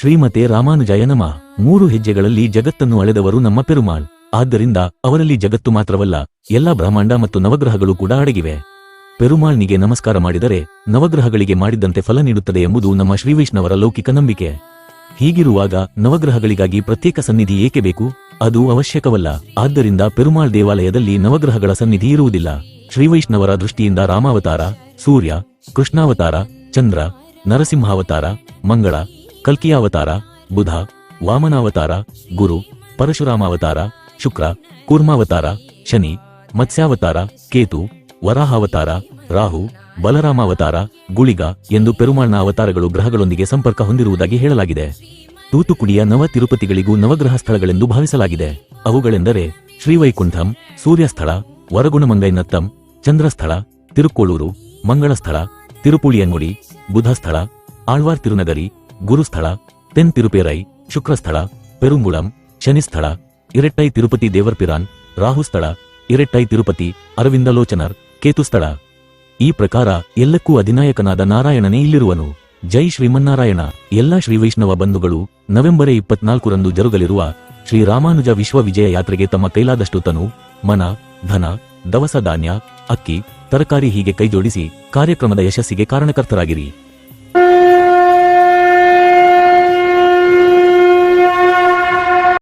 ಶ್ರೀಮತೆ ರಾಮಾನುಜಾಯ ನಮಃ. ಮೂರು ಹೆಜ್ಜೆಗಳಲ್ಲಿ ಜಗತ್ತನ್ನು ಅಳೆದವರು ನಮ್ಮ ಪೆರುಮಾಳ್. ಆದ್ದರಿಂದ ಅವರಲ್ಲಿ ಜಗತ್ತು ಮಾತ್ರವಲ್ಲ, ಎಲ್ಲ ಬ್ರಹ್ಮಾಂಡ ಮತ್ತು ನವಗ್ರಹಗಳು ಕೂಡ ಅಡಗಿವೆ. ಪೆರುಮಾಳ್ನಿಗೆ ನಮಸ್ಕಾರ ಮಾಡಿದರೆ, ನವಗ್ರಹಗಳಿಗೆ ಮಾಡಿದಂತೆ ಫಲ ನೀಡುತ್ತದೆ ಎಂಬುದು ನಮ್ಮ ಶ್ರೀವೈಷ್ಣವರ ಲೌಕಿಕ ನಂಬಿಕೆ. ಹೀಗಿರುವಾಗ ನವಗ್ರಹಗಳಿಗಾಗಿ ಪ್ರತ್ಯೇಕ ಸನ್ನಿಧಿ ಏಕೆ ಬೇಕು? ಅದು ಅವಶ್ಯಕವಲ್ಲ. ಆದ್ದರಿಂದ ಪೆರುಮಾಳ್ ದೇವಾಲಯದಲ್ಲಿ ನವಗ್ರಹಗಳ ಸನ್ನಿಧಿ ಇರುವುದಿಲ್ಲ. ಶ್ರೀವೈಷ್ಣವರ ದೃಷ್ಟಿಯಿಂದ ರಾಮಾವತಾರ, ಸೂರ್ಯ, ಕೃಷ್ಣಾವತಾರ, ಚಂದ್ರ, ನರಸಿಂಹಾವತಾರ, ಮಂಗಳ ಕಲ್ಕಿಯಾವತಾರ, ಬುಧ, ವಾಮನಾವತಾರ, ಗುರು, ಪರಶುರಾಮಾವತಾರ, ಶುಕ್ರ, ಕೂರ್ಮಾವತಾರ, ಶನಿ, ಮತ್ಸ್ಯಾವತಾರ, ಕೇತು, ವರಾಹಾವತಾರ, ರಾಹು, ಬಲರಾಮಾವತಾರ, ಗುಳಿಗ ಎಂದು ಪೆರುಮಾಳ್ನ ಅವತಾರಗಳು ಗ್ರಹಗಳೊಂದಿಗೆ ಸಂಪರ್ಕ ಹೊಂದಿರುವುದಾಗಿ ಹೇಳಲಾಗಿದೆ. ತೂತುಕುಡಿಯ ನವ ತಿರುಪತಿಗಳಿಗೂ ನವಗ್ರಹ ಸ್ಥಳಗಳೆಂದು ಭಾವಿಸಲಾಗಿದೆ. ಅವುಗಳೆಂದರೆ ಶ್ರೀವೈಕುಂಠಂ, ಸೂರ್ಯಸ್ಥಳ, ವರಗುಣಮಂಗೈನತ್ತಂ, ಚಂದ್ರಸ್ಥಳ ತಿರುಕೋಳೂರು ಮಂಗಳಸ್ಥಳ ತಿರುಪುಳಿಯನ್ಗುಡಿ ಬುಧಸ್ಥಳ, ಆಳ್ವಾರ್ ತಿರುನಗರಿ ಗುರುಸ್ಥಳ ತೆನ್ ತಿರುಪೇರೈ ಶುಕ್ರಸ್ಥಳ, ಪೆರುಂಗುಳಂ, ಶನಿಸ್ಥಳ, ಇರೆಟ್ಟೈ ತಿರುಪತಿ ದೇವರ್ಪಿರಾನ್, ರಾಹುಸ್ಥಳ, ಇರೆಟ್ಟೈ ತಿರುಪತಿ, ಅರವಿಂದಲೋಚನರ್, ಕೇತುಸ್ಥಳ. ಈ ಪ್ರಕಾರ ಎಲ್ಲಕ್ಕೂ ಅಧಿನಾಯಕನಾದ ನಾರಾಯಣನೇ ಇಲ್ಲಿರುವನು. ಜೈ ಶ್ರೀಮನ್ನಾರಾಯಣ. ಎಲ್ಲಾ ಶ್ರೀವೈಷ್ಣವ ಬಂಧುಗಳು, ನವೆಂಬರ್ ಇಪ್ಪತ್ನಾಲ್ಕರಂದು ಜರುಗಲಿರುವ ಶ್ರೀರಾಮಾನುಜ ವಿಶ್ವ ವಿಜಯ ಯಾತ್ರೆಗೆ ತಮ್ಮ ಕೈಲಾದಷ್ಟು ತನು, ಮನ, ಧನ, ದವಸ ಧಾನ್ಯ, ಅಕ್ಕಿ, ತರಕಾರಿ ಹೀಗೆ ಕೈಜೋಡಿಸಿ ಕಾರ್ಯಕ್ರಮದ ಯಶಸ್ಸಿಗೆ ಕಾರಣಕರ್ತರಾಗಿರಿ.